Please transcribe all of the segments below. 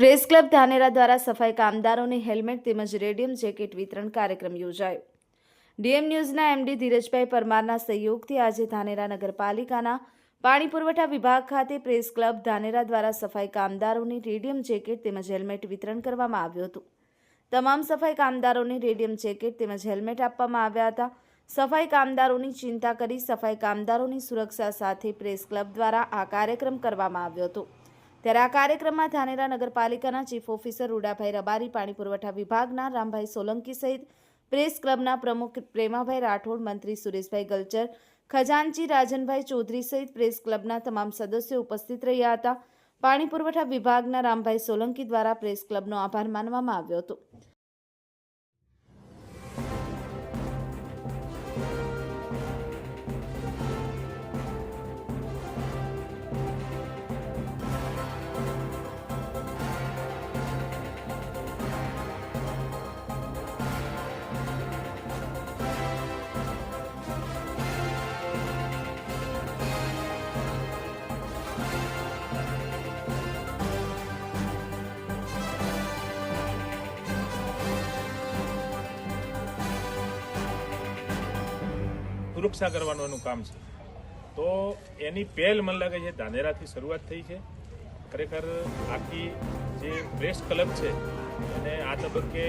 Press club Dhanera દ્વારા સફાઈ કામદારોને હેલ્મેટ તેમજ રેડિયમ જેકેટ વિતરણ કાર્યક્રમ યોજાયો. ડીએમ ન્યૂઝના એમડી ધીરજભાઈ પરમારના સહયોગથી આજે ધાનેરા નગરપાલિકાના પાણી પુરવઠા વિભાગ ખાતે પ્રેસ ક્લબ ધાનેરા દ્વારા સફાઈ કામદારોને રેડિયમ જેકેટ તેમજ હેલ્મેટ વિતરણ કરવામાં આવ્યું હતું. તમામ સફાઈ કામદારોને રેડિયમ જેકેટ તેમજ હેલ્મેટ આપવામાં આવ્યા હતા. સફાઈ કામદારોની ચિંતા કરી સફાઈ કામદારોની સુરક્ષા સાથે પ્રેસ ક્લબ દ્વારા આ કાર્યક્રમ કરવામાં આવ્યો હતો. ત્યારે આ કાર્યક્રમમાં ધાનેરા નગરપાલિકાના ચીફ ઓફિસર રૂડાભાઈ રબારી, પાણી પુરવઠા વિભાગના રામભાઈ સોલંકી સહિત પ્રેસ ક્લબના પ્રમુખ પ્રેમાભાઈ રાઠોડ, મંત્રી સુરેશભાઈ ગલચર, ખજાનચી રાજનભાઈ ચૌધરી સહિત પ્રેસ ક્લબના તમામ સદસ્યો ઉપસ્થિત રહ્યા હતા. પાણી પુરવઠા વિભાગના રામભાઈ સોલંકી દ્વારા પ્રેસ ક્લબનો આભાર માનવામાં આવ્યો હતો. સુરક્ષા કરવાનું કામ છે. તો એની પહેલ મને લાગે છે ધાનેરાથી શરૂઆત થઈ છે. ખરેખર આખી જે પ્રેસ ક્લબ છે, અને આ તબક્કે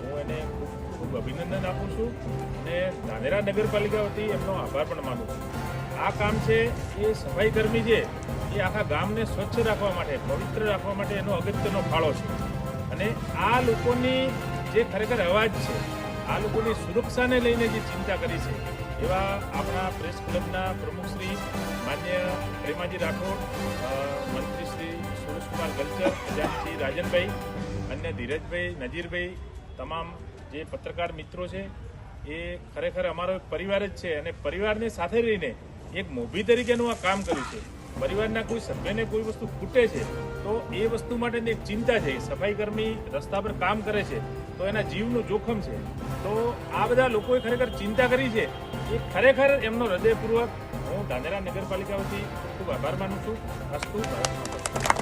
હું એને ખૂબ ખૂબ અભિનંદન આપું છું. અને ધાનેરા નગરપાલિકા વતી એમનો આભાર પણ માનું છું. આ કામ છે, એ સફાઈ કર્મી છે એ આખા ગામને સ્વચ્છ રાખવા માટે, પવિત્ર રાખવા માટે એનો અગત્યનો ફાળો છે. અને આ લોકોની જે ખરેખર અવાજ છે આ લોકોની સુરક્ષાને લઈને જે ચિંતા કરી છે, એવા આપણા પ્રેસ ક્લબના પ્રમુખ શ્રી માન્ય પ્રેમાજી રાઠોડ મંત્રી શ્રી સુરેશકુમાર ગલચર ખજાનચી રાજનભાઈ, અન્ય ધીરજભાઈ, નજીરભાઈ, તમામ જે પત્રકાર મિત્રો છે, એ ખરેખર અમારો પરિવાર જ છે અને પરિવારને સાથે રહીને એક મોભી તરીકેનું આ કામ કર્યું છે. પરિવારના કોઈ સભ્યને કોઈ વસ્તુ ખૂટે છે, તો એ વસ્તુ માટેની એક ચિંતા છે. સફાઈ કર્મી રસ્તા પર કામ કરે છે, તો એના જીવનું જોખમ છે. તો આ બધા લોકોએ ખરેખર ચિંતા કરી છે. એ ખરેખર એમનો હૃદયપૂર્વક હું ધાનેરા નગરપાલિકા વતી ખૂબ આભાર માનું છું. અસ્તુ.